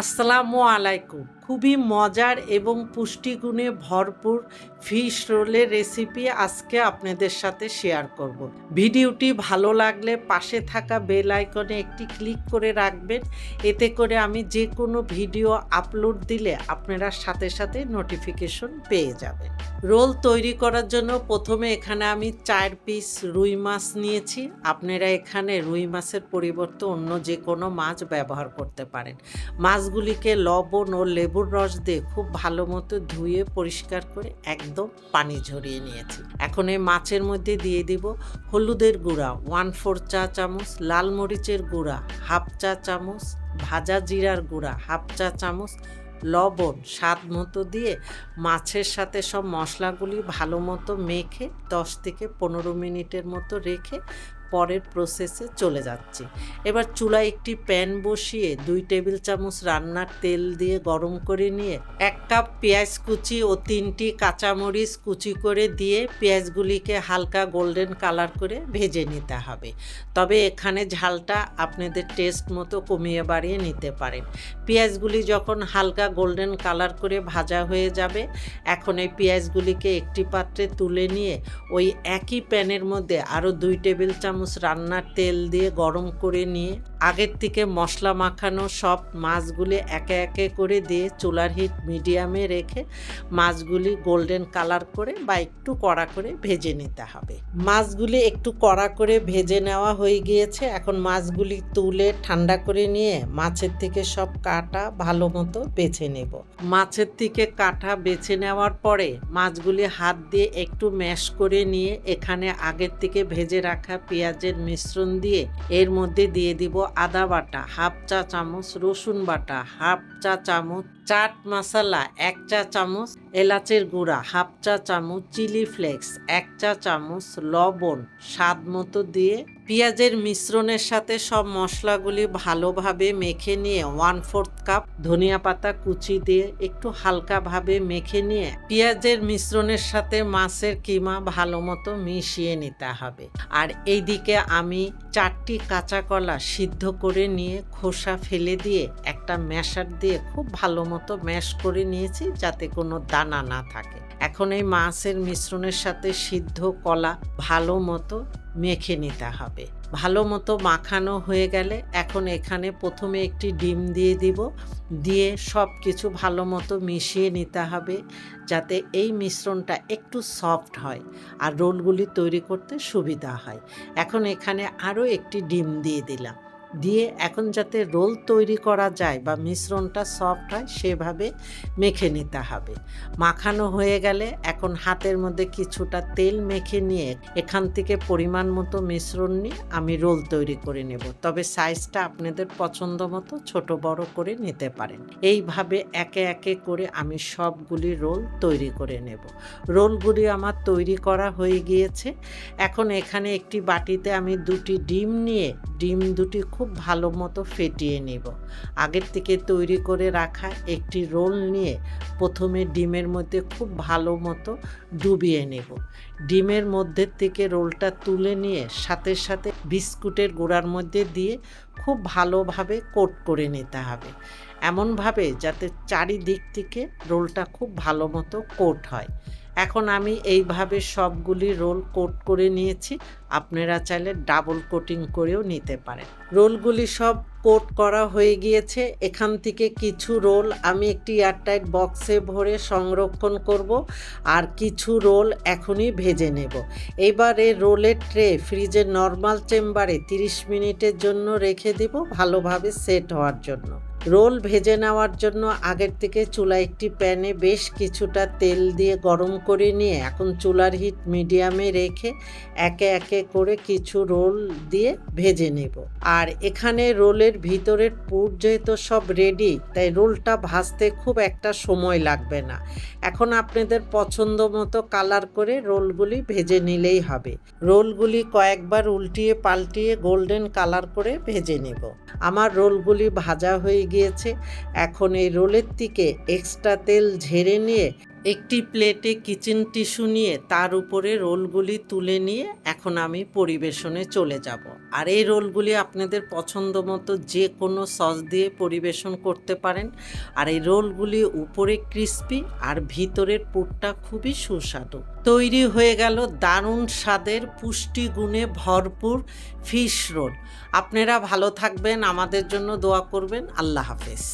আসসালামু আলাইকুম। খুবই মজার এবং পুষ্টিগুণে ভরপুর ফিশ রোলের রেসিপি আজকে আপনাদের সাথে শেয়ার করব। ভিডিওটি ভালো লাগলে পাশে থাকা বেল আইকনে একটি ক্লিক করে রাখবেন। এতে করে আমি যে কোনো ভিডিও আপলোড দিলে আপনারা সাথে সাথে নোটিফিকেশন পেয়ে যাবেন। রোল তৈরি করার জন্য প্রথমে এখানে আমি চার পিস রুই মাছ নিয়েছি। আপনারা এখানে রুই মাছের পরিবর্তে অন্য যে কোনো মাছ ব্যবহার করতে পারেন। মাছগুলিকে লবণ ও লেবুর রস দিয়ে খুব ভালো মতো ধুয়ে পরিষ্কার করে একদম পানি ঝরিয়ে নিয়েছি। এখন এই মাছের মধ্যে দিয়ে দিব হলুদের গুঁড়া, ওয়ান ফোর চা চামচ, লাল মরিচের গুঁড়া, হাফ চা চামচ, ভাজা জিরার গুঁড়া, হাফ চা চামচ লবণ, স্বাদ মতো দিয়ে মাছের সাথে সব মশলাগুলি ভালো মতো মেখে দশ থেকে পনেরো মিনিটের মতো রেখে পরের প্রসেসে চলে যাচ্ছি। এবার চুলায় একটি প্যান বসিয়ে দুই টেবিল চামচ রান্নার তেল দিয়ে গরম করে নিয়ে এক কাপ পেঁয়াজ কুচি ও তিনটি কাঁচামরিচ কুচি করে দিয়ে পেঁয়াজগুলিকে হালকা গোল্ডেন কালার করে ভেজে নিতে হবে। তবে এখানে ঝালটা আপনাদের টেস্ট মতো কমিয়ে বাড়িয়ে নিতে পারেন। পেঁয়াজগুলি যখন হালকা গোল্ডেন কালার করে ভাজা হয়ে যাবে, এখন এই পেঁয়াজগুলিকে একটি পাত্রে তুলে নিয়ে ওই একই প্যানের মধ্যে আরও দুই টেবিল চামচ রান্নার তেল দিয়ে গরম করে নিয়ে, আগের থেকে মশলা মাখানো সব মাছগুলি একে একে করে দিয়ে চুলার হিট মিডিয়ামে রেখে মাছগুলি গোল্ডেন কালার করে বা একটু কড়া করে ভেজে নিতে হবে। মাছগুলি একটু কড়া করে ভেজে নেওয়া হয়ে গিয়েছে। এখন মাছগুলি তুলে ঠান্ডা করে নিয়ে মাছের থেকে সব কাটা ভালো মতো বেছে নেব। মাছের থেকে কাটা বেছে নেওয়ার পরে মাছগুলি হাত দিয়ে একটু ম্যাশ করে নিয়ে এখানে আগের থেকে ভেজে রাখা পেঁয়াজের মিশ্রণ দিয়ে এর মধ্যে দিয়ে দিব আদা বাটা, হাফ চা চামচ রসুন বাটা, হাফ চা চামচ চাট মশলা, এক চা চামচ এলাচের গুঁড়া, হাফ চা চামচ চিলি ফ্লেক্স, এক চা চামচ লবণ স্বাদ মতো দিয়ে পেঁয়াজের মিশ্রণের সাথে সব মশলাগুলি ভালোভাবে মেখে নিয়ে ওয়ান ফোর্থ কাপ ধনিয়া পাতা কুচি দিয়ে একটু হালকাভাবে মেখে নিয়ে পেঁয়াজের মিশ্রণের সাথে মাছের কিমা ভালো মতো মিশিয়ে নিতে হবে। আর এইদিকে আমি চারটি কাঁচা কলা সিদ্ধ করে নিয়ে খোসা ফেলে দিয়ে একটা ম্যাশার দিয়ে খুব ভালো মতো ম্যাশ করে নিয়েছি যাতে কোনো দানা না থাকে। এখন এই মাছের মিশ্রণের সাথে সিদ্ধ কলা ভালো মতো মেখে নিতে হবে। ভালো মতো মাখানো হয়ে গেলে এখন এখানে প্রথমে একটি ডিম দিয়ে দিব। দিয়ে সব কিছু ভালো মতো মিশিয়ে নিতে হবে যাতে এই মিশ্রণটা একটু সফট হয় আর রোলগুলি তৈরি করতে সুবিধা হয়। এখন এখানে আরও একটি ডিম দিয়ে দিলাম। দিয়ে এখন যাতে রোল তৈরি করা যায় বা মিশ্রণটা সফট হয়, সেভাবে মেখে নিতে হবে। মাখানো হয়ে গেলে এখন হাতের মধ্যে কিছুটা তেল মেখে নিয়ে এখান থেকে পরিমাণ মতো মিশ্রণ নিয়ে আমি রোল তৈরি করে নেব। তবে সাইজটা আপনাদের পছন্দ মতো ছোট বড় করে নিতে পারেন। এইভাবে একে একে করে আমি সবগুলি রোল তৈরি করে নেব। রোলগুলি আমার তৈরি করা হয়ে গিয়েছে। এখন এখানে একটি বাটিতে আমি দুটি ডিম নিয়ে, ডিম দুটি খুব ভালো মতো ফেটিয়ে নেব। আগের থেকে তৈরি করে রাখা একটি রোল নিয়ে প্রথমে ডিমের মধ্যে খুব ভালো মতো ডুবিয়ে নেব। ডিমের মধ্যে থেকে রোলটা তুলে নিয়ে সাথে সাথে বিস্কুটের গোড়ার মধ্যে দিয়ে খুব ভালোভাবে কোট করে নিতে হবে। এমনভাবে যাতে চারিদিক থেকে রোলটা খুব ভালো মতো কোট হয়। এখন আমি এইভাবে সবগুলি রোল কোট করে নিয়েছি। আপনারা চাইলে ডাবল কোটিং করেও নিতে পারেন। রোলগুলি সব কোট করা হয়ে গিয়েছে। এখান থেকে কিছু রোল আমি একটি এয়ারটাইট বক্সে ভরে সংরক্ষণ করব আর কিছু রোল এখনই ভেজে নেব। এবার রোলের ট্রে ফ্রিজের নর্মাল চেম্বারে 30 মিনিটের জন্য রেখে দেব ভালোভাবে সেট হওয়ার জন্য। রোল ভেজে নেওয়ার জন্য আগের থেকে চুলা একটি প্যানে বেশ কিছুটা তেল দিয়ে গরম করে নিয়ে এখন চুলার হিট মিডিয়ামে রেখে একে একে করে কিছু রোল দিয়ে ভেজে নেব। আর এখানে রোলের ভিতরের পুর যেহেতু সব রেডি তাই রোলটা ভাজতে খুব একটা সময় লাগবে না। এখন আপনাদের পছন্দ মতো কালার করে রোলগুলি ভেজে নিলেই হবে। রোলগুলি কয়েকবার উল্টিয়ে পাল্টিয়ে গোল্ডেন কালার করে ভেজে নেব। আমার রোলগুলি ভাজা হয়ে গিয়েছে। এখন এই রোলের দিকে এক্সট্রা তেল ঝেড়ে নিয়ে একটি প্লেটে কিচেন টিস্যু নিয়ে তার উপরে রোলগুলি তুলে নিয়ে এখন আমি পরিবেশনে চলে যাব। আর এই রোলগুলি আপনাদের পছন্দ মতো যে কোনো সস দিয়ে পরিবেশন করতে পারেন। আর এই রোলগুলি উপরে ক্রিস্পি আর ভিতরের পুরটা খুবই সুস্বাদু। তৈরি হয়ে গেল দারুণ স্বাদের পুষ্টিগুণে ভরপুর ফিশ রোল। আপনারা ভালো থাকবেন, আমাদের জন্য দোয়া করবেন। আল্লাহ হাফেজ।